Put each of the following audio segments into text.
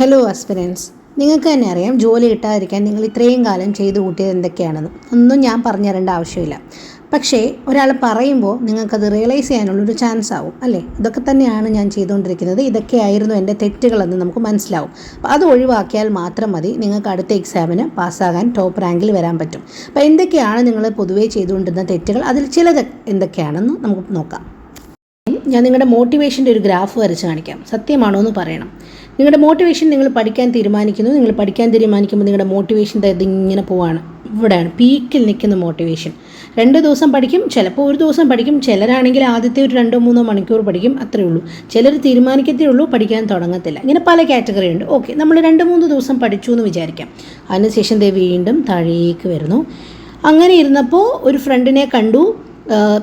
Hello അസ്പിരൻസ് നിങ്ങൾക്ക് തന്നെ അറിയാം ജോലി കിട്ടാതിരിക്കാൻ നിങ്ങൾ ഇത്രയും കാലം ചെയ്തു കൂട്ടിയത് എന്തൊക്കെയാണെന്ന്. ഒന്നും ഞാൻ പറഞ്ഞു തരേണ്ട ആവശ്യമില്ല. പക്ഷേ ഒരാൾ പറയുമ്പോൾ നിങ്ങൾക്കത് റിയലൈസ് ചെയ്യാനുള്ളൊരു ചാൻസ് ആവും അല്ലേ? ഇതൊക്കെ തന്നെയാണ് ഞാൻ ചെയ്തുകൊണ്ടിരിക്കുന്നത്. ഇതൊക്കെയായിരുന്നു എന്റെ തെറ്റുകളെന്ന് നമുക്ക് മനസ്സിലാവും. അപ്പോൾ അത് ഒഴിവാക്കിയാൽ മാത്രം മതി നിങ്ങൾക്ക് അടുത്ത എക്സാമിന് പാസ്സാകാൻ ടോപ്പ് റാങ്കിൽ വരാൻ പറ്റും. അപ്പോൾ എന്തൊക്കെയാണ് നിങ്ങൾ പൊതുവേ ചെയ്തുകൊണ്ടിരുന്ന തെറ്റുകൾ? അതിൽ ചിലത് എന്തൊക്കെയാണെന്ന് നമുക്ക് നോക്കാം. ഞാൻ നിങ്ങളുടെ മോട്ടിവേഷന്റെ ഒരു ഗ്രാഫ് വരച്ച് കാണിക്കാം. സത്യമാണോ എന്ന് പറയണം. നിങ്ങളുടെ മോട്ടിവേഷൻ നിങ്ങൾ പഠിക്കാൻ തീരുമാനിക്കുന്നു. നിങ്ങൾ പഠിക്കാൻ തീരുമാനിക്കുമ്പോൾ നിങ്ങളുടെ മോട്ടിവേഷൻ ഇങ്ങനെ പോവാണ്. ഇവിടെയാണ് പീക്കിൽ നിൽക്കുന്ന മോട്ടിവേഷൻ. രണ്ട് ദിവസം പഠിക്കും ചിലപ്പോൾ ഒരു ദിവസം പഠിക്കും. ചിലരാണെങ്കിൽ ആദ്യത്തെ ഒരു രണ്ടോ മൂന്നോ മണിക്കൂർ പഠിക്കും. അത്രേ ഉള്ളൂ. ചിലർ തീരുമാനിക്കത്തേ ഉള്ളൂ പഠിക്കാൻ തുടങ്ങത്തില്ല. ഇങ്ങനെ പല കാറ്റഗറി ഉണ്ട്. ഓക്കെ നമ്മൾ രണ്ട് മൂന്ന് ദിവസം പഠിച്ചു എന്ന് വിചാരിക്കാം. അതിനുശേഷം ദേ വീണ്ടും താഴേക്ക് വരുന്നു. അങ്ങനെ ഇരുന്നപ്പോൾ ഒരു ഫ്രണ്ടിനെ കണ്ടു.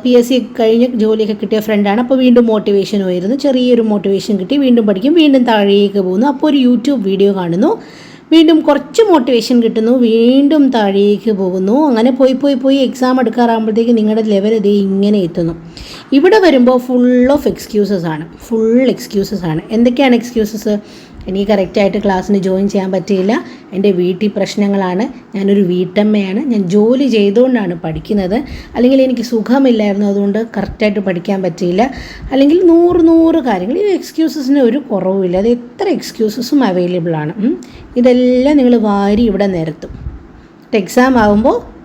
പി എസ് സി കഴിഞ്ഞ് ജോലിയൊക്കെ കിട്ടിയ ഫ്രണ്ടാണ് അപ്പോൾ വീണ്ടും മോട്ടിവേഷൻ ഉയരുന്നു. ചെറിയൊരു മോട്ടിവേഷൻ കിട്ടി. വീണ്ടും പഠിക്കും. വീണ്ടും താഴേക്ക് പോകുന്നു. അപ്പോൾ ഒരു യൂട്യൂബ് വീഡിയോ കാണുന്നു. വീണ്ടും കുറച്ച് മോട്ടിവേഷൻ കിട്ടുന്നു. വീണ്ടും താഴേക്ക് പോകുന്നു. അങ്ങനെ പോയി പോയി പോയി എക്സാം എടുക്കാറാകുമ്പോഴത്തേക്ക് നിങ്ങളുടെ ലെവൽ ഇതേ ഇങ്ങനെ എത്തുന്നു. ഇവിടെ വരുമ്പോൾ ഫുൾ ഓഫ് എക്സ്ക്യൂസസ് ആണ്. ഫുൾ എക്സ്ക്യൂസസ് ആണ്. എന്തൊക്കെയാണ് എക്സ്ക്യൂസസ് എനിക്ക് കറക്റ്റായിട്ട് ക്ലാസ്സിന് ജോയിൻ ചെയ്യാൻ പറ്റിയില്ല. എന്റെ വീട്ടിൽ പ്രശ്നങ്ങളാണ്. ഞാനൊരു വീട്ടമ്മയാണ്. ഞാൻ ജോലി ചെയ്തുകൊണ്ടാണ് പഠിക്കുന്നത്. അല്ലെങ്കിൽ എനിക്ക് സുഖമില്ലായിരുന്നു. അതുകൊണ്ട് കറക്റ്റായിട്ട് പഠിക്കാൻ പറ്റിയില്ല. അല്ലെങ്കിൽ നൂറ് നൂറ് കാര്യങ്ങൾ. ഈ എക്സ്ക്യൂസസിന് ഒരു കുറവുമില്ല. അത് എത്ര എക്സ്ക്യൂസസും അവൈലബിൾ ആണ്. ഇതെല്ലാം നിങ്ങൾ വാരി ഇവിടെ നിരത്തും. എക്സാം ആകുമ്പോൾ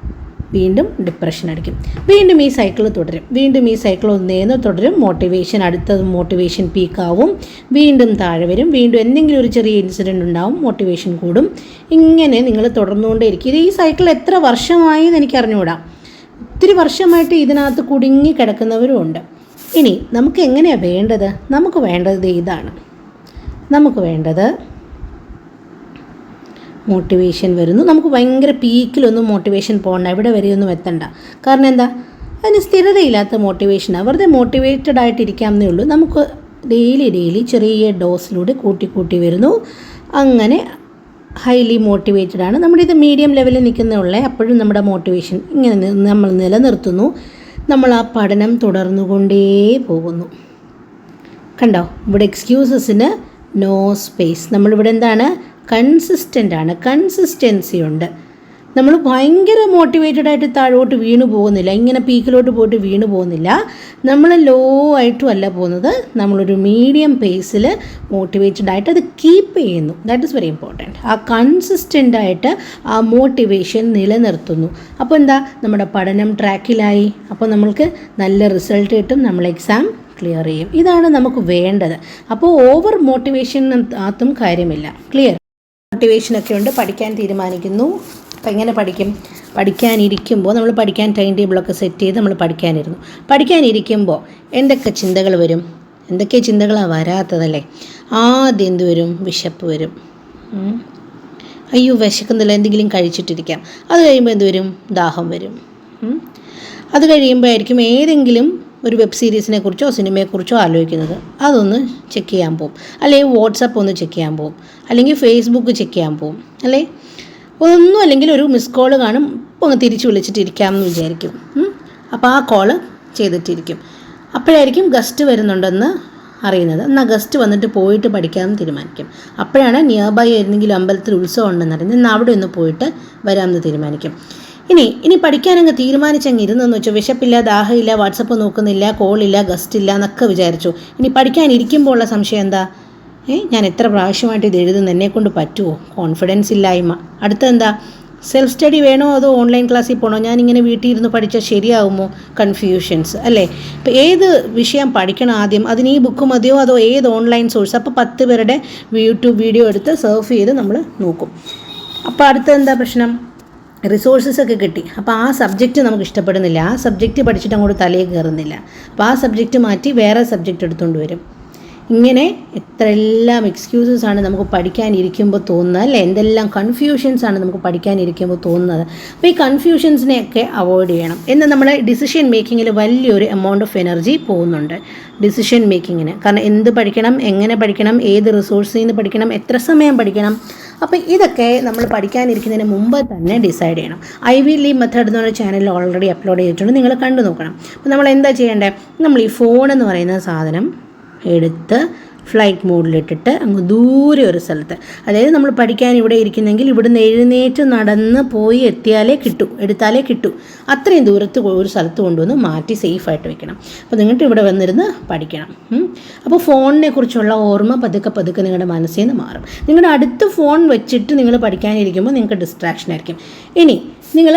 വീണ്ടും ഡിപ്രഷൻ അടിക്കും. വീണ്ടും ഈ സൈക്കിൾ തുടരും. വീണ്ടും ഈ സൈക്കിൾ ഒന്നേന്ന് തുടരും. മോട്ടിവേഷൻ അടുത്തത് മോട്ടിവേഷൻ പീക്കാവും വീണ്ടും താഴെ വരും. വീണ്ടും എന്തെങ്കിലും ഒരു ചെറിയ ഇൻസിഡന്റ് ഉണ്ടാവും. മോട്ടിവേഷൻ കൂടും. ഇങ്ങനെ നിങ്ങൾ തുടർന്നുകൊണ്ടേയിരിക്കും. ഇത് ഈ സൈക്കിൾ എത്ര വർഷമായി എന്ന് എനിക്ക് അറിഞ്ഞുകൂടാ ഒത്തിരി വർഷമായിട്ട് ഇതിനകത്ത് കുടുങ്ങി കിടക്കുന്നവരും ഉണ്ട്. ഇനി നമുക്ക് എങ്ങനെയാണ് വേണ്ടത്? നമുക്ക് വേണ്ടത് ഇതാണ്. നമുക്ക് വേണ്ടത് മോട്ടിവേഷൻ വരുന്നു. നമുക്ക് ഭയങ്കര പീക്കിലൊന്നും മോട്ടിവേഷൻ പോകണ്ട എവിടെ വരെയൊന്നും എത്തണ്ട. കാരണം എന്താ? അതിന് സ്ഥിരതയില്ലാത്ത മോട്ടിവേഷനാണ് വെറുതെ മോട്ടിവേറ്റഡ് ആയിട്ടിരിക്കാമെന്നേ ഉള്ളൂ. നമുക്ക് ഡെയിലി ഡെയിലി ചെറിയ ഡോസിലൂടെ കൂട്ടി കൂട്ടി വരുന്നു. അങ്ങനെ ഹൈലി മോട്ടിവേറ്റഡ് ആണ്. നമ്മുടെ ഇത് മീഡിയം ലെവലിൽ നിൽക്കുന്നുള്ള അപ്പോഴും നമ്മുടെ മോട്ടിവേഷൻ ഇങ്ങനെ നമ്മൾ നിലനിർത്തുന്നു. നമ്മൾ ആ പഠനം തുടർന്നുകൊണ്ടേ പോകുന്നു. കണ്ടോ? ഇവിടെ എക്സ്ക്യൂസസിന് നോ സ്പേസ് നമ്മളിവിടെ എന്താണ്? കൺസിസ്റ്റന്റ് ആണ് കൺസിസ്റ്റൻസി ഉണ്ട് നമ്മൾ ഭയങ്കര മോട്ടിവേറ്റഡ് ആയിട്ട് താഴോട്ട് വീണു പോകുന്നില്ല. ഇങ്ങനെ പീക്കിലോട്ട് പോയിട്ട് വീണു പോകുന്നില്ല. നമ്മൾ ലോ ആയിട്ടും അല്ല പോകുന്നത്. നമ്മളൊരു മീഡിയം പേസിൽ മോട്ടിവേറ്റഡ് ആയിട്ട് അത് കീപ്പ് ചെയ്യുന്നു. ദാറ്റ് ഇസ് വെരി ഇമ്പോർട്ടന്റ് ആ കൺസിസ്റ്റന്റ് ആയിട്ട് ആ മോട്ടിവേഷൻ നിലനിർത്തുന്നു. അപ്പോൾ എന്താ? നമ്മുടെ പഠനം ട്രാക്കിലായി അപ്പോൾ നമ്മൾക്ക് നല്ല റിസൾട്ട് കിട്ടും. നമ്മൾ എക്സാം ക്ലിയർ ചെയ്യും. ഇതാണ് നമുക്ക് വേണ്ടത്. അപ്പോൾ ഓവർ മോട്ടിവേഷൻ ആത്തും കാര്യമില്ല. ക്ലിയർ മോട്ടിവേഷനൊക്കെ ഉണ്ട്. പഠിക്കാൻ തീരുമാനിക്കുന്നു. അപ്പം എങ്ങനെ പഠിക്കും? പഠിക്കാനിരിക്കുമ്പോൾ നമ്മൾ പഠിക്കാൻ ടൈം ടേബിളൊക്കെ സെറ്റ് ചെയ്ത് നമ്മൾ പഠിക്കാനിരുന്നു. പഠിക്കാനിരിക്കുമ്പോൾ എന്തൊക്കെ ചിന്തകൾ വരും? എന്തൊക്കെ ചിന്തകളാണ് വരാത്തതല്ലേ? ആദ്യം എന്ത് വരും? വിശപ്പ് വരും. അയ്യോ വിശക്കുന്നില്ല. എന്തെങ്കിലും കഴിച്ചിട്ടിരിക്കാം. അത് കഴിയുമ്പോൾ എന്ത് വരും? ദാഹം വരും. അത് കഴിയുമ്പോഴായിരിക്കും ഏതെങ്കിലും ഒരു വെബ് സീരീസിനെ കുറിച്ചോ സിനിമയെക്കുറിച്ചോ ആലോചിക്കുന്നത്. അതൊന്ന് ചെക്ക് ചെയ്യാൻ പോകും അല്ലെങ്കിൽ വാട്സപ്പ് ഒന്ന് ചെക്ക് ചെയ്യാൻ പോകും അല്ലെങ്കിൽ ഫേസ്ബുക്ക് ചെക്ക് ചെയ്യാൻ പോകും അല്ലേ? ഒന്നും അല്ലെങ്കിൽ ഒരു മിസ് കോൾ കാണും. ഒന്ന് തിരിച്ച് വിളിച്ചിട്ടിരിക്കാമെന്ന് വിചാരിക്കും. അപ്പോൾ ആ കോൾ ചെയ്തിട്ടിരിക്കും. അപ്പോഴായിരിക്കും ഗസ്റ്റ് വരുന്നുണ്ടെന്ന് അറിയുന്നത്. എന്നാൽ ഗസ്റ്റ് വന്നിട്ട് പോയിട്ട് പഠിക്കാമെന്ന് തീരുമാനിക്കും. അപ്പോഴാണ് നിയർ ബൈ ഏതെങ്കിലും അമ്പലത്തിൽ ഉത്സവം ഉണ്ടെന്ന് അറിയുന്നത്. എന്നാൽ അവിടെ ഒന്ന് പോയിട്ട് വരാമെന്ന് തീരുമാനിക്കും. ഇനി ഇനി പഠിക്കാനങ്ങ് തീരുമാനിച്ചങ്ങ് ഇരുന്നെന്ന് വെച്ചു. വിശപ്പില്ല ദാഹമില്ല വാട്സപ്പ് നോക്കുന്നില്ല കോളില്ല ഗസ്റ്റ് ഇല്ല എന്നൊക്കെ വിചാരിച്ചു. ഇനി പഠിക്കാനിരിക്കുമ്പോൾ ഉള്ള സംശയം എന്താ? ഏ ഞാൻ എത്ര പ്രാവശ്യമായിട്ട് ഇത് എഴുതുന്നു എന്നെക്കൊണ്ട് പറ്റുമോ കോൺഫിഡൻസ് ഇല്ലായ്മ. അടുത്തെന്താ? സെൽഫ് സ്റ്റഡി വേണോ അതോ ഓൺലൈൻ ക്ലാസ്സിൽ പോകണോ ഞാനിങ്ങനെ വീട്ടിൽ ഇരുന്ന് പഠിച്ചാൽ ശരിയാവുമോ? കൺഫ്യൂഷൻസ് അല്ലേ? ഇപ്പോൾ ഏത് വിഷയം പഠിക്കണം ആദ്യം? അതിന് ഈ ബുക്ക് മതിയോ? അതോ ഏത് ഓൺലൈൻ സോഴ്സ് അപ്പോൾ പത്ത് പേരുടെ യൂട്യൂബ് വീഡിയോ എടുത്ത് സർഫ് ചെയ്ത് നമ്മൾ നോക്കും. അപ്പോൾ അടുത്ത എന്താ പ്രശ്നം? റിസോഴ്സസ് ഒക്കെ കിട്ടി. അപ്പോൾ ആ സബ്ജക്റ്റ് നമുക്ക് ഇഷ്ടപ്പെടുന്നില്ല. ആ സബ്ജക്റ്റ് പഠിച്ചിട്ട് അങ്ങോട്ട് തലയിൽ കയറുന്നില്ല. അപ്പോൾ ആ സബ്ജക്റ്റ് മാറ്റി വേറെ സബ്ജക്റ്റ് എടുത്തുകൊണ്ട് വരും. ഇങ്ങനെ എത്രയെല്ലാം എക്സ്ക്യൂസസ് ആണ് നമുക്ക് പഠിക്കാനിരിക്കുമ്പോൾ തോന്നുന്നത് അല്ലേ? എന്തെല്ലാം കൺഫ്യൂഷൻസ് ആണ് നമുക്ക് പഠിക്കാനിരിക്കുമ്പോൾ തോന്നുന്നത്. അപ്പോൾ ഈ കൺഫ്യൂഷൻസിനെയൊക്കെ അവോയ്ഡ് ചെയ്യണം. എന്ന് നമ്മുടെ ഡിസിഷൻ മേക്കിങ്ങിൽ വലിയൊരു എമൗണ്ട് ഓഫ് എനർജി പോകുന്നുണ്ട്. ഡിസിഷൻ മേക്കിങ്ങിന് കാരണം എന്ത് പഠിക്കണം എങ്ങനെ പഠിക്കണം ഏത് റിസോഴ്സിൽ നിന്ന് പഠിക്കണം എത്ര സമയം പഠിക്കണം അപ്പോൾ ഇതൊക്കെ നമ്മൾ പഠിക്കാനിരിക്കുന്നതിന് മുമ്പ് തന്നെ ഡിസൈഡ് ചെയ്യണം. ഐ വി ലീ മെത്തേഡ് എന്ന് പറഞ്ഞ ചാനലിൽ ഓൾറെഡി അപ്ലോഡ് ചെയ്തിട്ടുണ്ട്. നിങ്ങൾ കണ്ടു നോക്കണം. അപ്പോൾ നമ്മൾ എന്താ ചെയ്യേണ്ടത് നമ്മൾ ഈ ഫോൺ എന്ന് പറയുന്ന സാധനം എടുത്ത് ഫ്ലൈറ്റ് മോഡിലിട്ടിട്ട് അങ്ങ് ദൂരെ ഒരു സ്ഥലത്ത്. അതായത് നമ്മൾ പഠിക്കാൻ ഇവിടെ ഇരിക്കുന്നെങ്കിൽ ഇവിടുന്ന് എഴുന്നേറ്റ് നടന്ന് പോയി എത്തിയാലേ കിട്ടൂ എടുത്താലേ കിട്ടൂ. അത്രയും ദൂരത്ത് ഒരു സ്ഥലത്ത് കൊണ്ടുവന്ന് മാറ്റി സേഫായിട്ട് വെക്കണം. അപ്പോൾ നിങ്ങൾക്ക് ഇവിടെ വന്നിരുന്ന് പഠിക്കണം. അപ്പോൾ ഫോണിനെ കുറിച്ചുള്ള ഓർമ്മ പതുക്കെ പതുക്കെ നിങ്ങളുടെ മനസ്സിൽ നിന്ന് മാറും. നിങ്ങളുടെ അടുത്ത് ഫോൺ വെച്ചിട്ട് നിങ്ങൾ പഠിക്കാനിരിക്കുമ്പോൾ നിങ്ങൾക്ക് ഡിസ്ട്രാക്ഷൻ ആയിരിക്കും. ഇനി നിങ്ങൾ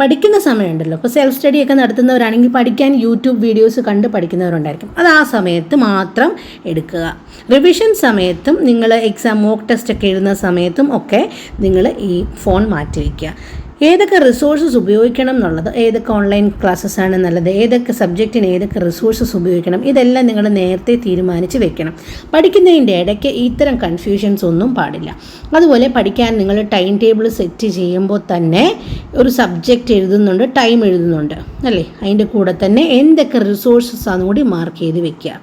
പഠിക്കുന്ന സമയമുണ്ടല്ലോ. ഇപ്പോൾ സെൽഫ് സ്റ്റഡി ഒക്കെ നടത്തുന്നവരാണെങ്കിൽ പഠിക്കാൻ യൂട്യൂബ് വീഡിയോസ് കണ്ട് പഠിക്കുന്നവരുണ്ടായിരിക്കും. അത് ആ സമയത്ത് മാത്രം എടുക്കുക. റിവിഷൻ സമയത്തും നിങ്ങൾ എക്സാം മോക്ക് ടെസ്റ്റ് ഒക്കെ എഴുതുന്ന സമയത്തും ഒക്കെ നിങ്ങൾ ഈ ഫോൺ മാറ്റി വയ്ക്കുക ഏതൊക്കെ റിസോഴ്സസ് ഉപയോഗിക്കണം എന്നുള്ളത് ഏതൊക്കെ ഓൺലൈൻ ക്ലാസ്സസ് ആണ് നല്ലത് ഏതൊക്കെ സബ്ജക്റ്റിന് ഏതൊക്കെ റിസോഴ്സസ് ഉപയോഗിക്കണം ഇതെല്ലാം നിങ്ങൾ നേരത്തെ തീരുമാനിച്ച് വെക്കണം. പഠിക്കുന്നതിന്റെ ഇടയ്ക്ക് ഇത്തരം കൺഫ്യൂഷൻസ് ഒന്നും പാടില്ല. അതുപോലെ പഠിക്കാൻ നിങ്ങൾ ടൈം ടേബിൾ സെറ്റ് ചെയ്യുമ്പോൾ തന്നെ ഒരു സബ്ജക്റ്റ് എഴുതുന്നുണ്ട് ടൈം എഴുതുന്നുണ്ട് അല്ലേ? അതിന്റെ കൂടെ തന്നെ എന്തൊക്കെ റിസോഴ്സസ് ആണെന്ന് കൂടി മാർക്ക് ചെയ്ത് വെക്കുക.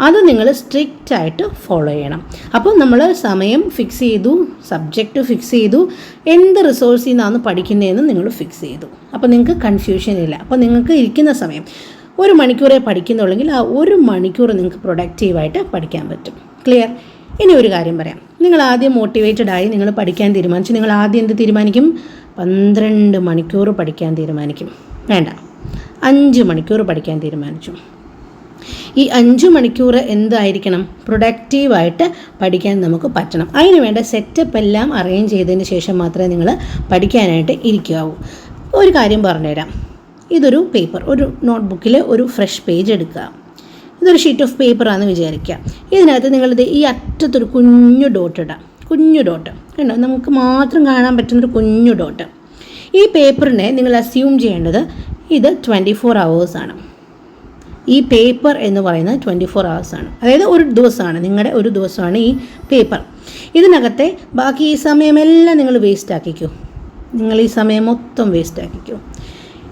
അത് നിങ്ങൾ സ്ട്രിക്റ്റ് ആയിട്ട് ഫോളോ ചെയ്യണം. അപ്പോൾ നമ്മൾ സമയം ഫിക്സ് ചെയ്തു സബ്ജക്റ്റ് ഫിക്സ് ചെയ്തു എന്ത് റിസോഴ്സിൽ നിന്നാണ് പഠിക്കുന്നതെന്ന് നിങ്ങൾ ഫിക്സ് ചെയ്തു. അപ്പോൾ നിങ്ങൾക്ക് കൺഫ്യൂഷൻ ഇല്ല. അപ്പോൾ നിങ്ങൾക്ക് ഇരിക്കുന്ന സമയം ഒരു മണിക്കൂറേ പഠിക്കുന്നുള്ളെങ്കിൽ ആ ഒരു മണിക്കൂർ നിങ്ങൾക്ക് പ്രൊഡക്റ്റീവായിട്ട് പഠിക്കാൻ പറ്റും. ക്ലിയർ ഇനി ഒരു കാര്യം പറയാം. നിങ്ങൾ ആദ്യം മോട്ടിവേറ്റഡ് ആയി നിങ്ങൾ പഠിക്കാൻ തീരുമാനിച്ചു. നിങ്ങൾ ആദ്യം എന്ത് തീരുമാനിക്കും? പന്ത്രണ്ട് മണിക്കൂർ പഠിക്കാൻ തീരുമാനിക്കും. വേണ്ട. അഞ്ച് മണിക്കൂർ പഠിക്കാൻ തീരുമാനിച്ചു. ഈ അഞ്ച് മണിക്കൂർ എന്തായിരിക്കണം? പ്രൊഡക്റ്റീവായിട്ട് പഠിക്കാൻ നമുക്ക് പറ്റണം. അതിന് വേണ്ട സെറ്റപ്പ് എല്ലാം അറേഞ്ച് ചെയ്തതിന് ശേഷം മാത്രമേ നിങ്ങൾ പഠിക്കാനായിട്ട് ഇരിക്കാവൂ. ഒരു കാര്യം പറഞ്ഞുതരാം. ഇതൊരു പേപ്പർ ഒരു നോട്ട്ബുക്കിൽ ഒരു ഫ്രഷ് പേജ് എടുക്കുക. ഇതൊരു ഷീറ്റ് ഓഫ് പേപ്പറാണെന്ന് വിചാരിക്കുക. ഇതിനകത്ത് നിങ്ങളിത് ഈ അറ്റത്തൊരു കുഞ്ഞു ഡോട്ട് ഇടാം. കുഞ്ഞു ഡോട്ട് കണ്ടോ? നമുക്ക് മാത്രം കാണാൻ പറ്റുന്നൊരു കുഞ്ഞു ഡോട്ട് ഈ പേപ്പറിനെ നിങ്ങൾ അസ്യൂം ചെയ്യേണ്ടത് ഇത് ട്വന്റി ഫോർ ആണ്. ഈ പേപ്പർ എന്ന് പറയുന്നത് ട്വന്റി ഫോർ ആണ്. അതായത് ഒരു ദിവസമാണ്. നിങ്ങളുടെ ഒരു ദിവസമാണ് ഈ പേപ്പർ ഇതിനകത്തെ ബാക്കി ഈ സമയമെല്ലാം നിങ്ങൾ വേസ്റ്റ് ആക്കിക്കൂ. നിങ്ങൾ ഈ സമയം മൊത്തം വേസ്റ്റ് ആക്കിക്കൂ.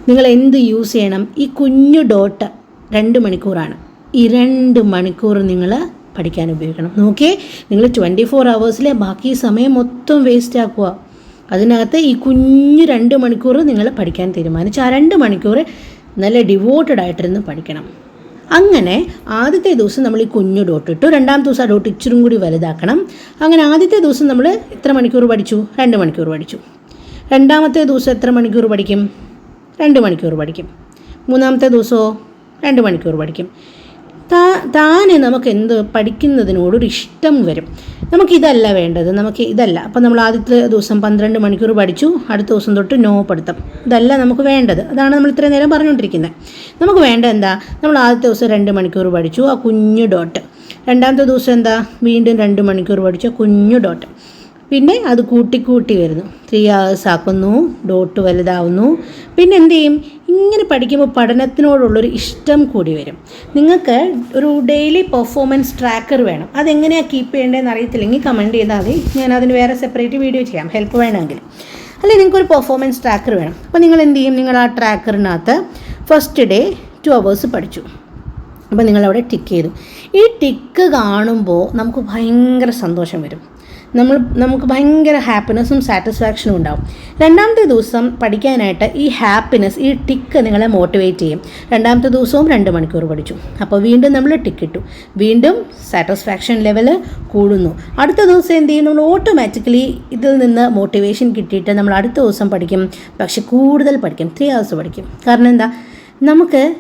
നിങ്ങൾ എന്ത് യൂസ് ചെയ്യണം? ഈ കുഞ്ഞു ഡോട്ട് രണ്ട് മണിക്കൂറാണ്. ഈ രണ്ട് മണിക്കൂർ നിങ്ങൾ പഠിക്കാൻ ഉപയോഗിക്കണം. നോക്കിയേ നിങ്ങൾ ട്വന്റി ഫോർ അവേഴ്സിലെ ബാക്കി സമയം മൊത്തം വേസ്റ്റ് ആക്കുക. അതിനകത്ത് ഈ കുഞ്ഞു രണ്ട് മണിക്കൂർ നിങ്ങൾ പഠിക്കാൻ തീരുമാനിച്ചു. ആ രണ്ട് മണിക്കൂർ നല്ല ഡിവോട്ടഡ് ആയിട്ടിരുന്ന് പഠിക്കണം. അങ്ങനെ ആദ്യത്തെ ദിവസം നമ്മൾ ഈ കുഞ്ഞു ഡോട്ട് ഇട്ടു. രണ്ടാമത്തെ ദിവസം ആ ഡോട്ട് ഇച്ചിരും കൂടി വലുതാക്കണം. അങ്ങനെ ആദ്യത്തെ ദിവസം നമ്മൾ എത്ര മണിക്കൂർ പഠിച്ചു? രണ്ട് മണിക്കൂർ പഠിച്ചു. രണ്ടാമത്തെ ദിവസം എത്ര മണിക്കൂർ പഠിക്കും? രണ്ട് മണിക്കൂർ പഠിക്കും. മൂന്നാമത്തെ ദിവസമോ? രണ്ട് മണിക്കൂർ പഠിക്കും. താ താനെ നമുക്ക് എന്ത് പഠിക്കുന്നതിനോടൊരു ഇഷ്ടം വരും. നമുക്കിതല്ല വേണ്ടത് നമുക്ക് ഇതല്ല. അപ്പം നമ്മൾ ആദ്യത്തെ ദിവസം പന്ത്രണ്ട് മണിക്കൂർ പഠിച്ചു അടുത്ത ദിവസം തൊട്ട് നോ പഠിത്തം. ഇതല്ല നമുക്ക് വേണ്ടത്. അതാണ് നമ്മൾ ഇത്രയും നേരം പറഞ്ഞുകൊണ്ടിരിക്കുന്നത്. നമുക്ക് വേണ്ട എന്താ? നമ്മൾ ആദ്യത്തെ ദിവസം രണ്ട് മണിക്കൂർ പഠിച്ചു ആ കുഞ്ഞു ഡോട്ട് രണ്ടാമത്തെ ദിവസം എന്താ? വീണ്ടും രണ്ട് മണിക്കൂർ പഠിച്ചു കുഞ്ഞു ഡോട്ട് പിന്നെ അത് കൂട്ടി കൂട്ടി വരുന്നു. ത്രീ അവേഴ്സ് ആക്കുന്നു ഡോട്ട് വലുതാവുന്നു. പിന്നെ എന്ത് ചെയ്യും? ഇങ്ങനെ പഠിക്കുമ്പോൾ പഠനത്തിനോടുള്ളൊരു ഇഷ്ടം കൂടി വരും. നിങ്ങൾക്ക് ഒരു ഡെയിലി പെർഫോമൻസ് ട്രാക്കർ വേണം. അതെങ്ങനെയാണ് കീപ്പ് ചെയ്യേണ്ടതെന്ന് അറിയത്തില്ലെങ്കിൽ കമന്റ് ചെയ്താൽ മതി. ഞാൻ അതിന് വേറെ സെപ്പറേറ്റ് വീഡിയോ ചെയ്യാം. ഹെൽപ്പ് വേണമെങ്കിൽ. അല്ലെങ്കിൽ നിങ്ങൾക്കൊരു പെർഫോമൻസ് ട്രാക്കർ വേണം. അപ്പോൾ നിങ്ങൾ എന്ത് ചെയ്യും? നിങ്ങൾ ആ ട്രാക്കറിനകത്ത് ഫസ്റ്റ് ഡേ ടു അവേഴ്സ് പഠിച്ചു. അപ്പോൾ നിങ്ങളവിടെ ടിക്ക് ചെയ്തു. ഈ ടിക്ക് കാണുമ്പോൾ നമുക്ക് ഭയങ്കര സന്തോഷം വരും. നമ്മൾ നമുക്ക് ഭയങ്കര ഹാപ്പിനെസ്സും സാറ്റിസ്ഫാക്ഷനും ഉണ്ടാവും. രണ്ടാമത്തെ ദിവസം പഠിക്കാനായിട്ട് ഈ ഹാപ്പിനെസ് ഈ ടിക്ക് നിങ്ങളെ മോട്ടിവേറ്റ് ചെയ്യും. രണ്ടാമത്തെ ദിവസവും രണ്ട് മണിക്കൂർ പഠിച്ചു. അപ്പോൾ വീണ്ടും നമ്മൾ ടിക്ക് ഇട്ടു. വീണ്ടും സാറ്റിസ്ഫാക്ഷൻ ലെവൽ കൂടുന്നു. അടുത്ത ദിവസം എന്ത് ചെയ്യും? നമ്മൾ ഓട്ടോമാറ്റിക്കലി ഇതിൽ നിന്ന് മോട്ടിവേഷൻ കിട്ടിയിട്ട് നമ്മൾ അടുത്ത ദിവസം പഠിക്കും. പക്ഷെ കൂടുതൽ പഠിക്കും. ത്രീ ഹവേഴ്സ് പഠിക്കും. കാരണം എന്താ? നമുക്ക്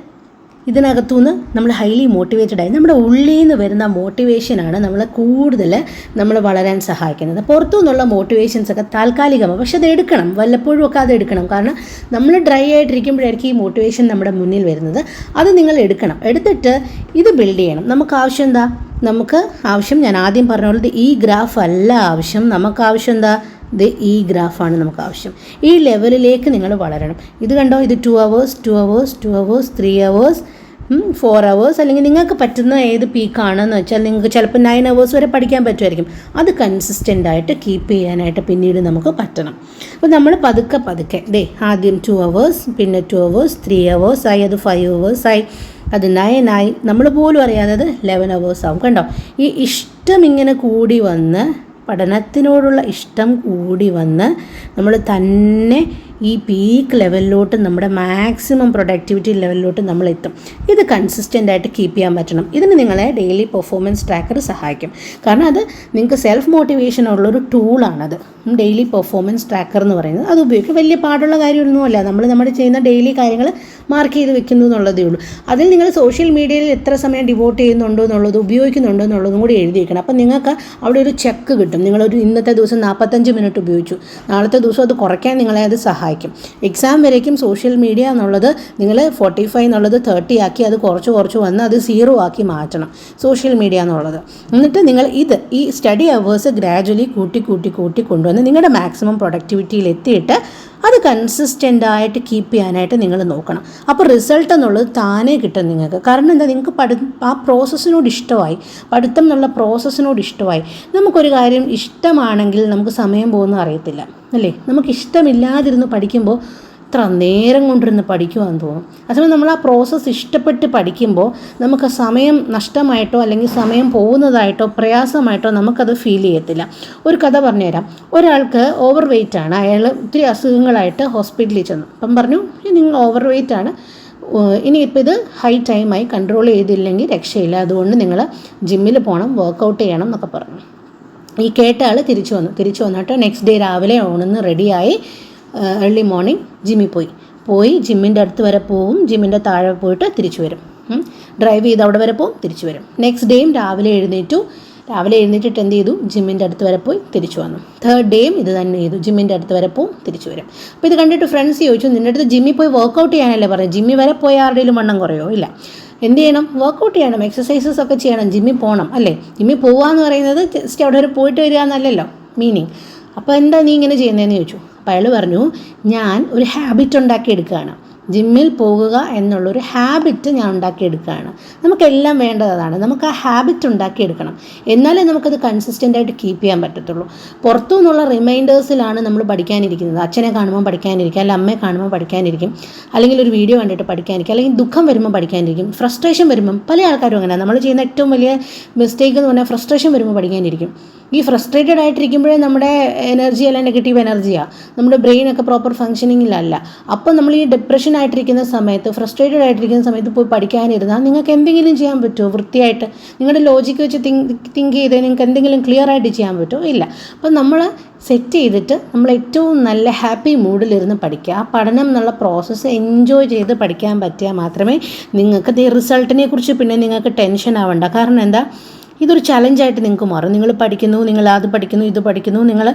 ഇതിനകത്തുനിന്ന് നമ്മൾ ഹൈലി മോട്ടിവേറ്റഡ് ആയി നമ്മുടെ ഉള്ളിൽ നിന്ന് വരുന്ന മോട്ടിവേഷനാണ് നമ്മളെ കൂടുതൽ നമ്മൾ വളരാൻ സഹായിക്കുന്നത്. പുറത്തു നിന്നുള്ള മോട്ടിവേഷൻസ് ഒക്കെ താൽക്കാലികമാണ് പക്ഷെ അത് എടുക്കണം. വല്ലപ്പോഴും ഒക്കെ അത് എടുക്കണം. കാരണം നമ്മൾ ഡ്രൈ ആയിട്ടിരിക്കുമ്പോഴായിരിക്കും ഈ മോട്ടിവേഷൻ നമ്മുടെ മുന്നിൽ വരുന്നത്. അത് നിങ്ങൾ എടുക്കണം. എടുത്തിട്ട് ഇത് ബിൽഡ് ചെയ്യണം. നമുക്ക് ആവശ്യം എന്താ? നമുക്ക് ആവശ്യം ഞാൻ ആദ്യം പറഞ്ഞ പോലെ ഈ ഗ്രാഫ് അല്ല ആവശ്യം. നമുക്ക് ആവശ്യം എന്താ? ഇത് ഈ ഗ്രാഫാണ് നമുക്ക് ആവശ്യം. ഈ ലെവലിലേക്ക് നിങ്ങൾ വളരണം. ഇത് കണ്ടോ? ഇത് two hours two hours two hours three hours four hours അല്ലെങ്കിൽ നിങ്ങൾക്ക് പറ്റുന്ന ഏത് പീക്കാണെന്ന് വെച്ചാൽ നിങ്ങൾക്ക് ചിലപ്പോൾ നയൻ അവേഴ്സ് വരെ പഠിക്കാൻ പറ്റുമായിരിക്കും. അത് കൺസിസ്റ്റന്റ് ആയിട്ട് കീപ്പ് ചെയ്യാനായിട്ട് പിന്നീട് നമുക്ക് പറ്റണം. അപ്പോൾ നമ്മൾ പതുക്കെ പതുക്കെ ദേ ആദ്യം ടു അവേഴ്സ് പിന്നെ ടു അവേഴ്സ് ത്രീ അവേഴ്സ് ആയി അത് ഫൈവ് അവേഴ്സ് ആയി. അത് നയൻ ആയി. നമ്മൾ പോലും അറിയാതെ അത് ലെവൻ അവേഴ്സ് ആവും. കണ്ടോ? ഈ ഇഷ്ടം ഇങ്ങനെ കൂടി വന്ന് പഠനത്തിനോടുള്ള ഇഷ്ടം കൂടി വന്ന് നമ്മൾ തന്നെ ഈ പീക്ക് ലെവലിലോട്ട് നമ്മുടെ മാക്സിമം പ്രൊഡക്ടിവിറ്റി ലെവലിലോട്ട് നമ്മൾ എത്തും ഇത് കൺസിസ്റ്റന്റ് ആയിട്ട് കീപ്പ് ചെയ്യാൻ പറ്റണം. ഇതിന് നിങ്ങളെ ഡെയിലി പെർഫോമൻസ് ട്രാക്കർ സഹായിക്കും. കാരണം അത് നിങ്ങൾക്ക് സെൽഫ് മോട്ടിവേഷൻ ഉള്ളൊരു ടൂളാണത് ഡെയിലി പെർഫോമൻസ് ട്രാക്കർ എന്ന് പറയുന്നത്. അത് ഉപയോഗിക്കും വലിയ പാടുള്ള കാര്യമൊന്നുമല്ല. നമ്മൾ നമ്മുടെ ചെയ്യുന്ന ഡെയിലി കാര്യങ്ങൾ മാർക്ക് ചെയ്ത് വെക്കുന്നു എന്നുള്ളതേ ഉള്ളൂ. അതിൽ നിങ്ങൾ സോഷ്യൽ മീഡിയയിൽ എത്ര സമയം ഡിവോട്ട് ചെയ്യുന്നുണ്ടോ എന്നുള്ളത് ഉപയോഗിക്കുന്നുണ്ടോ എന്നുള്ളതും കൂടി എഴുതി വെക്കണം. അപ്പം നിങ്ങൾക്ക് അവിടെ ഒരു ചെക്ക് കിട്ടും. നിങ്ങളൊരു ഇന്നത്തെ ദിവസം നാൽപ്പത്തഞ്ച് മിനിറ്റ് ഉപയോഗിച്ചു. നാളത്തെ ദിവസം അത് കുറയ്ക്കാൻ നിങ്ങളെ അത് സഹായിക്കും. എക്സാം വരേക്കും സോഷ്യൽ മീഡിയ എന്നുള്ളത് നിങ്ങൾ ഫോർട്ടി ഫൈവ് എന്നുള്ളത് തേർട്ടി ആക്കി അത് കുറച്ച് കുറച്ച് വന്ന് അത് സീറോ ആക്കി മാറ്റണം. സോഷ്യൽ മീഡിയ എന്നുള്ളത്. എന്നിട്ട് നിങ്ങൾ ഇത് ഈ സ്റ്റഡി അവേഴ്സ് ഗ്രാജ്വലി കൂട്ടി കൂട്ടി കൂട്ടി കൊണ്ടുവന്ന് നിങ്ങളുടെ മാക്സിമം പ്രൊഡക്ടിവിറ്റിയിൽ എത്തിയിട്ട് അത് കൺസിസ്റ്റന്റ് ആയിട്ട് കീപ്പ് ചെയ്യാനായിട്ട് നിങ്ങൾ നോക്കണം. അപ്പോൾ റിസൾട്ട് എന്നുള്ളത് താനേ കിട്ടും നിങ്ങൾക്ക്. കാരണം എന്താ? നിങ്ങൾക്ക് പഠി ആ പ്രോസസ്സിനോട് ഇഷ്ടമായി. പഠിത്തം എന്നുള്ള പ്രോസസ്സിനോട് ഇഷ്ടമായി. നമുക്കൊരു കാര്യം ഇഷ്ടമാണെങ്കിൽ നമുക്ക് സമയം പോകുന്ന അറിയത്തില്ല. അല്ലേ? നമുക്ക് ഇഷ്ടമില്ലാതിരുന്ന് പഠിക്കുമ്പോൾ ഇത്ര നേരം കൊണ്ടിരുന്ന് പഠിക്കുവാന്ന് തോന്നും. അതേസമയം നമ്മൾ ആ പ്രോസസ്സ് ഇഷ്ടപ്പെട്ട് പഠിക്കുമ്പോൾ നമുക്ക് സമയം നഷ്ടമായിട്ടോ അല്ലെങ്കിൽ സമയം പോകുന്നതായിട്ടോ പ്രയാസമായിട്ടോ നമുക്കത് ഫീൽ ചെയ്യത്തില്ല. ഒരു കഥ പറഞ്ഞുതരാം. ഒരാൾക്ക് ഓവർ വെയിറ്റ് ആണ്. അയാൾ ഒത്തിരി അസുഖങ്ങളായിട്ട് ഹോസ്പിറ്റലിൽ ചെന്നു. അപ്പം പറഞ്ഞു നിങ്ങൾ ഓവർ വെയിറ്റ് ആണ് ഇനിയിപ്പോൾ ഇത് ഹൈ ടൈമായി കൺട്രോൾ ചെയ്തില്ലെങ്കിൽ രക്ഷയില്ല. അതുകൊണ്ട് നിങ്ങൾ ജിമ്മിൽ പോകണം വർക്കൗട്ട് ചെയ്യണം എന്നൊക്കെ പറഞ്ഞു. ഈ കേട്ട ആൾ തിരിച്ചു വന്നു. തിരിച്ചു വന്നിട്ട് നെക്സ്റ്റ് ഡേ രാവിലെ ഓണെന്ന് റെഡിയായി ഏർലി മോർണിംഗ് ജിമ്മിൽ പോയി. പോയി ജിമ്മിന്റെ അടുത്ത് വരെ പോവും. ജിമ്മിന്റെ താഴെ പോയിട്ട് തിരിച്ചു വരും. ഡ്രൈവ് ചെയ്ത് അവിടെ വരെ പോവും തിരിച്ചു വരും. നെക്സ്റ്റ് ഡേയും രാവിലെ എഴുന്നേറ്റു. രാവിലെ എഴുന്നേറ്റിട്ട് എന്ത് ചെയ്തു? ജിമ്മിന്റെ അടുത്ത് വരെ പോയി തിരിച്ചു വന്നു. തേർഡ് ഡേയും ഇത് തന്നെ ചെയ്തു. ജിമ്മിന്റെ അടുത്ത് വരെ പോവും തിരിച്ചു വരും. അപ്പോൾ ഇത് കണ്ടിട്ട് ഫ്രണ്ട്സ് ചോദിച്ചു നിന്റെ അടുത്ത് ജിമ്മിൽ പോയി വർക്കൗട്ട് ചെയ്യാനല്ലേ പറഞ്ഞു ജിമ്മിൽ വരെ പോയി ആരുടെയും വണ്ണം കുറയോ? ഇല്ല. എന്ത് ചെയ്യണം? വർക്കൗട്ട് ചെയ്യണം. എക്സസൈസസ് ഒക്കെ ചെയ്യണം. ജിമ്മിൽ പോകണം അല്ലേ? ജിമ്മിൽ പോകുക എന്ന് പറയുന്നത് ജസ്റ്റ് അവിടെ വരെ പോയിട്ട് വരിക എന്നല്ലല്ലോ മീനിങ് അപ്പോൾ എന്താ നീ ഇങ്ങനെ ചെയ്യുന്നതെന്ന് ചോദിച്ചു. അപ്പോൾ അയാൾ പറഞ്ഞു ഞാൻ ഒരു ഹാബിറ്റ് ഉണ്ടാക്കിയെടുക്കുകയാണ്. ജിമ്മിൽ പോകുക എന്നുള്ളൊരു ഹാബിറ്റ് ഞാൻ ഉണ്ടാക്കിയെടുക്കുകയാണ്. നമുക്കെല്ലാം വേണ്ടത് അതാണ് നമുക്ക് ആ ഹാബിറ്റ് ഉണ്ടാക്കിയെടുക്കണം. എന്നാലേ നമുക്കത് കൺസിസ്റ്റന്റ് ആയിട്ട് കീപ്പ് ചെയ്യാൻ പറ്റത്തുള്ളൂ. പുറത്തു നിന്നുള്ള റിമൈൻഡേഴ്സിലാണ് നമ്മൾ പഠിക്കാനിരിക്കുന്നത്. അച്ഛനെ കാണുമ്പോൾ പഠിക്കാനിരിക്കും അല്ലെങ്കിൽ അമ്മയെ കാണുമ്പോൾ പഠിക്കാനിരിക്കും അല്ലെങ്കിൽ ഒരു വീഡിയോ കണ്ടിട്ട് പഠിക്കാനിരിക്കും അല്ലെങ്കിൽ ദുഃഖം വരുമ്പോൾ പഠിക്കാനിരിക്കും ഫ്രസ്ട്രേഷൻ വരുമ്പം പല ആൾക്കാരും അങ്ങനെ നമ്മൾ ചെയ്യുന്ന ഏറ്റവും വലിയ മിസ്റ്റേക്ക് എന്ന് പറഞ്ഞാൽ ഫ്രസ്ട്രേഷൻ വരുമ്പോൾ പഠിക്കാനിരിക്കും. ഈ ഫ്രസ്ട്രേറ്റഡ് ആയിട്ടിരിക്കുമ്പോഴേ നമ്മുടെ എനർജി അല്ല നെഗറ്റീവ് എനർജിയാണ് നമ്മുടെ ബ്രെയിനൊക്കെ പ്രോപ്പർ ഫങ്ഷനിങ്ങിലല്ല അപ്പോൾ നമ്മൾ ഈ ഡിപ്രഷൻ ആയിട്ടിരിക്കുന്ന സമയത്ത് ഫ്രസ്ട്രേറ്റഡ് ആയിട്ടിരിക്കുന്ന സമയത്ത് പോയി പഠിക്കാനിരുന്നാൽ നിങ്ങൾക്ക് എന്തെങ്കിലും ചെയ്യാൻ പറ്റുമോ? വൃത്തിയായിട്ട്. നിങ്ങളുടെ ലോജിക്ക് വെച്ച് തിങ്ക് തിങ്ക് ചെയ്ത് നിങ്ങൾക്ക് എന്തെങ്കിലും ക്ലിയർ ആയിട്ട് ചെയ്യാൻ പറ്റുമോ? ഇല്ല. അപ്പം നമ്മൾ സെറ്റ് ചെയ്തിട്ട് നമ്മൾ ഏറ്റവും നല്ല ഹാപ്പി മൂഡിലിരുന്ന് പഠിക്കുക. ആ പഠനം എന്നുള്ള പ്രോസസ്സ് എൻജോയ് ചെയ്ത് പഠിക്കാൻ പറ്റിയാൽ മാത്രമേ നിങ്ങൾക്ക് റിസൾട്ടിനെ കുറിച്ച് പിന്നെ നിങ്ങൾക്ക് ടെൻഷൻ ആവണ്ട. കാരണം എന്താ? ഇതൊരു ചലഞ്ചായിട്ട് നിങ്ങൾക്ക് മാറും. നിങ്ങൾ പഠിക്കുന്നു നിങ്ങൾ അത് പഠിക്കുന്നു ഇത് പഠിക്കുന്നു നിങ്ങൾ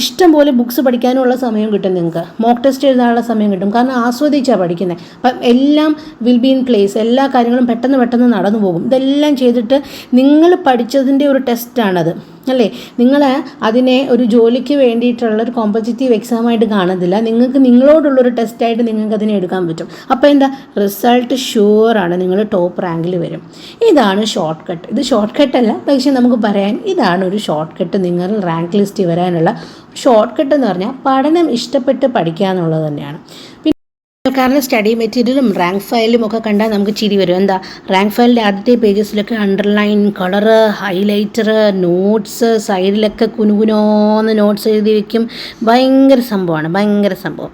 ഇഷ്ടം പോലെ ബുക്സ് പഠിക്കാനുള്ള സമയം കിട്ടും നിങ്ങൾക്ക്. മോക്ക് ടെസ്റ്റ് എഴുതാനുള്ള സമയം കിട്ടും. കാരണം ആസ്വദിച്ചാണ് പഠിക്കുന്നത് അപ്പം എല്ലാം വിൽ ബി ഇൻ പ്ലേസ് എല്ലാ കാര്യങ്ങളും പെട്ടെന്ന് പെട്ടെന്ന് നടന്നു പോകും ഇതെല്ലാം ചെയ്തിട്ട് നിങ്ങൾ പഠിച്ചതിന്റെ ഒരു ടെസ്റ്റാണത് അല്ലേ? നിങ്ങൾ അതിനെ ഒരു ജോലിക്ക് വേണ്ടിയിട്ടുള്ള ഒരു കോമ്പറ്റേറ്റീവ് എക്സാമായിട്ട് കാണത്തില്ല നിങ്ങൾക്ക് നിങ്ങളോടുള്ളൊരു ടെസ്റ്റായിട്ട് നിങ്ങൾക്ക് അതിനെ എടുക്കാൻ പറ്റും. അപ്പോൾ എന്താ? റിസൾട്ട് ഷുവറാണ് നിങ്ങൾ ടോപ്പ് റാങ്കിൽ വരും. ഇതാണ് ഷോർട്ട് കട്ട് ഇത് ഷോർട്ട് കട്ടല്ല പക്ഷേ നമുക്ക് പറയാൻ ഇതാണ് ഒരു ഷോർട്ട് കട്ട് നിങ്ങൾ റാങ്ക് ലിസ്റ്റ് വരാനുള്ള ഷോർട്ട് കട്ട് എന്ന് പറഞ്ഞാൽ പഠനം ഇഷ്ടപ്പെട്ട് പഠിക്കുക എന്നുള്ളത് തന്നെയാണ്. ആൾക്കാരുടെ സ്റ്റഡി മെറ്റീരിയലും റാങ്ക് ഫയലും ഒക്കെ കണ്ടാൽ നമുക്ക് ചിരി വരും. എന്താ? റാങ്ക് ഫയലിന്റെ ആദ്യത്തെ പേജസിലൊക്കെ അണ്ടർലൈൻ കളറ് ഹൈലൈറ്റർ നോട്ട്സ് സൈഡിലൊക്കെ കുനുകുനോന്ന് നോട്ട്സ് എഴുതി വയ്ക്കും ഭയങ്കര സംഭവമാണ് ഭയങ്കര സംഭവം.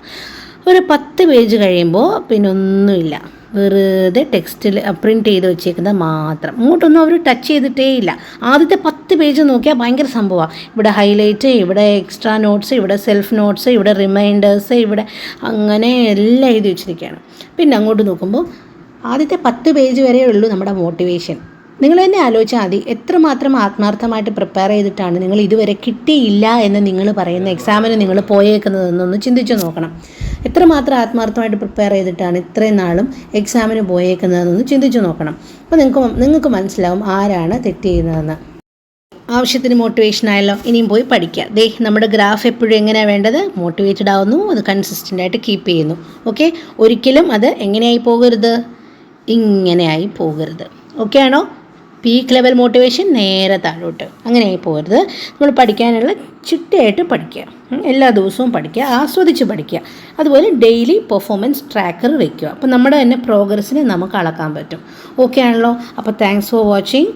ഒരു പത്ത് പേജ് കഴിയുമ്പോൾ പിന്നെ ഒന്നുമില്ല. വെറുതെ ടെക്സ്റ്റിൽ പ്രിന്റ് ചെയ്ത് വെച്ചേക്കുന്നത് മാത്രം. ഇങ്ങോട്ടൊന്നും അവർ ടച്ച് ചെയ്തിട്ടേ ഇല്ല. ആദ്യത്തെ പത്ത് പേജ് നോക്കിയാൽ ഭയങ്കര സംഭവമാണ് ഇവിടെ ഹൈലൈറ്റ് ഇവിടെ എക്സ്ട്രാ നോട്ട്സ് ഇവിടെ സെൽഫ് നോട്ട്സ് ഇവിടെ റിമൈൻഡേഴ്സ് ഇവിടെ അങ്ങനെ എല്ലാം എഴുതി വെച്ചിരിക്കുകയാണ് പിന്നെ അങ്ങോട്ട് നോക്കുമ്പോൾ ആദ്യത്തെ പത്ത് പേജ് വരെ ഉള്ളൂ നമ്മുടെ മോട്ടിവേഷൻ നിങ്ങൾ തന്നെ ആലോചിച്ചാൽ മതി. എത്രമാത്രം ആത്മാർത്ഥമായിട്ട് പ്രിപ്പയർ ചെയ്തിട്ടാണ് നിങ്ങൾ ഇതുവരെ കിട്ടിയില്ല എന്ന് നിങ്ങൾ പറയുന്ന എക്സാമിന് നിങ്ങൾ പോയേക്കുന്നതെന്നൊന്ന് ചിന്തിച്ചു നോക്കണം. എത്രമാത്രം ആത്മാർത്ഥമായിട്ട് പ്രിപ്പയർ ചെയ്തിട്ടാണ് ഇത്രയും നാളും എക്സാമിന് പോയേക്കുന്നതെന്നൊന്ന് ചിന്തിച്ചു നോക്കണം. അപ്പോൾ നിങ്ങൾക്ക് നിങ്ങൾക്ക് മനസ്സിലാവും ആരാണ് തെറ്റ് ചെയ്യുന്നതെന്ന് ആവശ്യത്തിന് മോട്ടിവേഷൻ ആയല്ലോ ഇനിയും പോയി പഠിക്കുക ദേ നമ്മുടെ ഗ്രാഫ് എപ്പോഴും എങ്ങനെയാണ് വേണ്ടത്? മോട്ടിവേറ്റഡ് ആവുന്നു അത് കൺസിസ്റ്റന്റ് ആയിട്ട് കീപ്പ് ചെയ്യുന്നു. ഓക്കെ ഒരിക്കലും അത് എങ്ങനെയായി പോകരുത്? ഇങ്ങനെയായി പോകരുത്. ഓക്കെ ആണോ? പീക്ക് ലെവൽ മോട്ടിവേഷൻ നേരെ താഴോട്ട്. അങ്ങനെയായി പോകരുത് നമ്മൾ പഠിക്കാനുള്ള ചിട്ടയായിട്ട് പഠിക്കുക. എല്ലാ ദിവസവും പഠിക്കുക ആസ്വദിച്ച് പഠിക്കുക. അതുപോലെ ഡെയിലി പെർഫോമൻസ് ട്രാക്കർ വയ്ക്കുക അപ്പോൾ നമ്മുടെ തന്നെ പ്രോഗ്രസ്സിനെ നമുക്ക് അളക്കാൻ പറ്റും. ഓക്കെ ആണല്ലോ? അപ്പോൾ thanks for watching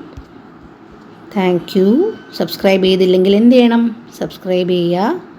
thank you subscribe ചെയ്തില്ലെങ്കിൽ എന്ത് ചെയ്യണം? സബ്സ്ക്രൈബ് ചെയ്യുക.